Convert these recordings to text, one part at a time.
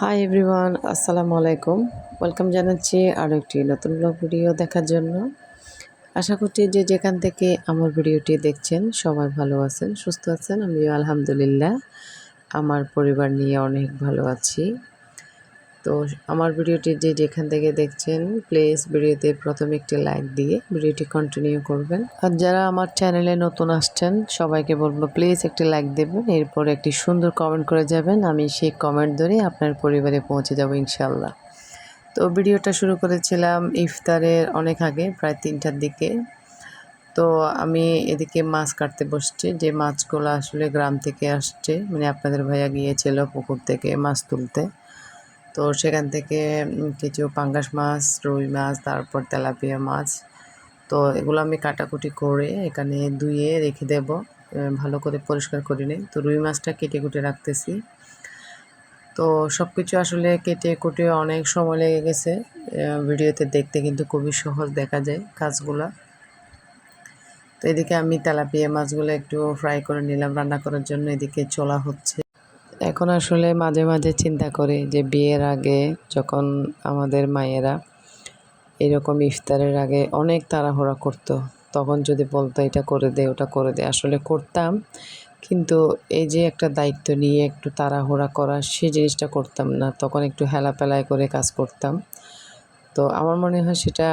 Hi everyone আসসালামু আলাইকুম welcome জানাচ্ছি আরও একটি নতুন ব্লগ ভিডিও দেখার জন্য। আশা করছি যে যেখান থেকে আমার ভিডিওটি দেখছেন, সবাই ভালো আছেন, সুস্থ আছেন। আমিও আলহামদুলিল্লাহ। আমার পরিবার নিয়ে অনেক ভালো আছি। তো আমার ভিডিওটি যে যেখান থেকে দেখছেন প্লিজ ভিডিওতে প্রথমে একটি লাইক দিয়ে ভিডিওটি কন্টিনিউ করবেন। আর যারা আমার চ্যানেলে নতুন আসছেন, সবাইকে বলব প্লিজ একটি লাইক দেবেন, এরপর একটি সুন্দর কমেন্ট করে যাবেন, আমি সেই কমেন্ট ধরে আপনার পরিবারে পৌঁছে যাব ইনশাল্লাহ তো ভিডিওটা শুরু করেছিলাম ইফতারের অনেক আগে, প্রায় তিনটার দিকে। তো আমি এদিকে মাছ কাটতে বসছি, যে মাছগুলো আসলে গ্রাম থেকে আসছে মানে আপনাদের ভাইয়া গিয়েছিল পুকুর থেকে মাছ তুলতে। তো সেখান থেকে কিছু পাঙ্গাস মাছ, রুই মাছ, তারপর তেলাপিয়া মাছ। তো এগুলো আমি কাটাকুটি করে এখানে ধুয়ে রেখে দেব। ভালো করে পরিষ্কার করে নিই। তো রুই মাছটা কেটে কুটে রাখতেছি। তো সব কিছু আসলে কেটে কুটে অনেক সময় লেগে গেছে। ভিডিওতে দেখতে কিন্তু খুবই সহজ দেখা যায় কাজগুলা। তো এদিকে আমি তেলাপিয়া মাছগুলো একটু ফ্রাই করে নিলাম। রান্না করার জন্য এদিকে চলা হচ্ছে। এখন আসলে মাঝে মাঝে চিন্তা করি যে বিয়ের আগে যখন আমাদের মায়েরা এরকম ইফতারের আগে অনেক তাড়াহুড়া করতো, তখন যদি বলতো এটা করে দে, ওটা করে দে, আসলে করতাম। কিন্তু এই যে একটা দায়িত্ব নিয়ে একটু তাড়াহুড়া করা, সেই জিনিসটা করতাম না। তখন একটু হেলাপেলায় করে কাজ করতাম। তো আমার মনে হয় সেটা,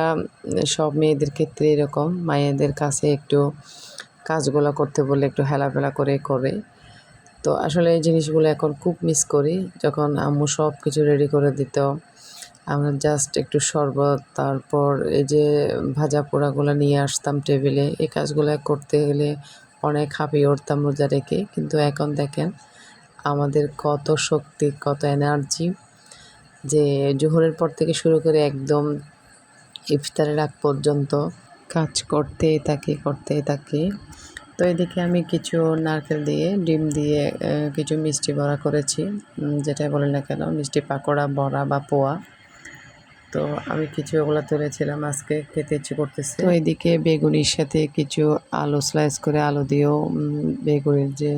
সব মেয়েদের ক্ষেত্রে এরকম। মায়েদের কাছে একটু কাজগুলো করতে বলে একটু হেলাফেলা করে করে। তো আসলে এই জিনিসগুলো এখন খুব মিস করি। যখন আম্মু সব কিছু রেডি করে দিত, আমরা জাস্ট একটু শরবত, তারপর এই যে ভাজা পোড়াগুলো নিয়ে আসতাম টেবিলে এই কাজগুলো করতে গেলে অনেক হাঁপিয়ে উঠতাম রোজা রেখে। কিন্তু এখন দেখেন, আমাদের কত শক্তি, কত এনার্জি যে জোহরের পর থেকে শুরু করে একদম ইফতারের আগ পর্যন্ত কাজ করতেই থাকি করতেই থাকি। তো এদিকে আমি কিছু নারকেল দিয়ে, ডিম দিয়ে কিছু মিষ্টি বড়া করেছি। যেটাই বলেন না কেন, মিষ্টি পাকোড়া, বড়া বা পোয়া। তো আমি কিছু ওগুলো তুলেছিলাম আজকে, খেতে ইচ্ছে করতেছে। তো এদিকে বেগুনির সাথে কিছু আলু স্লাইস করে আলু দিয়েও বেগুনের যে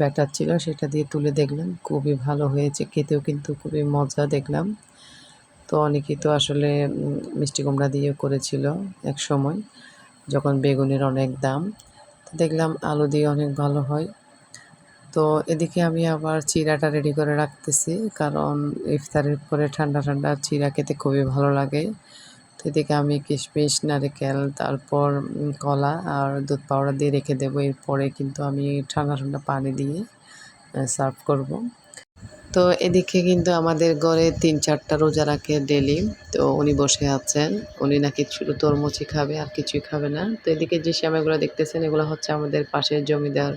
ব্যাটার ছিল সেটা দিয়ে তুলে দেখলাম। খুবই ভালো হয়েছে, খেতেও কিন্তু খুবই মজা দেখলাম। তো অনেকেই তো আসলে মিষ্টি কুমড়া দিয়েও করেছিল এক সময় যখন বেগুনের অনেক দাম। দেখলাম আলু দিয়ে অনেক ভালো হয়। তো এদিকে আমি আবার চিরাটা রেডি করে রাখতেছি, কারণ ইফতারের পরে ঠান্ডা ঠান্ডা চিরা খেতে খুবই ভালো লাগে। তো এদিকে আমি কিশমিশ, নারিকেল, তারপর কলা আর দুধ পাউডার দিয়ে রেখে দেবো। এরপরে কিন্তু আমি ঠান্ডা ঠান্ডা পানি দিয়ে সার্ভ করব। তো এদিকে কিন্তু আমাদের ঘরে তিন, চারটা রোজা রাখে ডেলি তো উনি বসে আছেন। উনি নাকি শুধু তরমুচি খাবে, আর কিছুই খাবে না। তো এদিকে যে শ্যামাগুলো দেখতেছেন, এগুলো হচ্ছে আমাদের পাশের জমিদার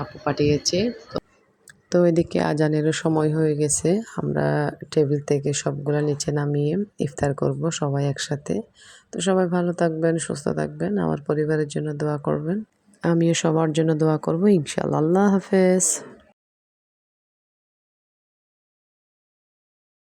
আপু পাঠিয়েছে। তো এদিকে আজানেরও সময় হয়ে গেছে। আমরা টেবিল থেকে সবগুলো নিচে নামিয়ে ইফতার করব সবাই একসাথে। তো সবাই ভালো থাকবেন, সুস্থ থাকবেন। আমার পরিবারের জন্য দোয়া করবেন। আমিও সবার জন্য দোয়া করব। ইনশাল্লাহ আল্লাহ হাফেজ।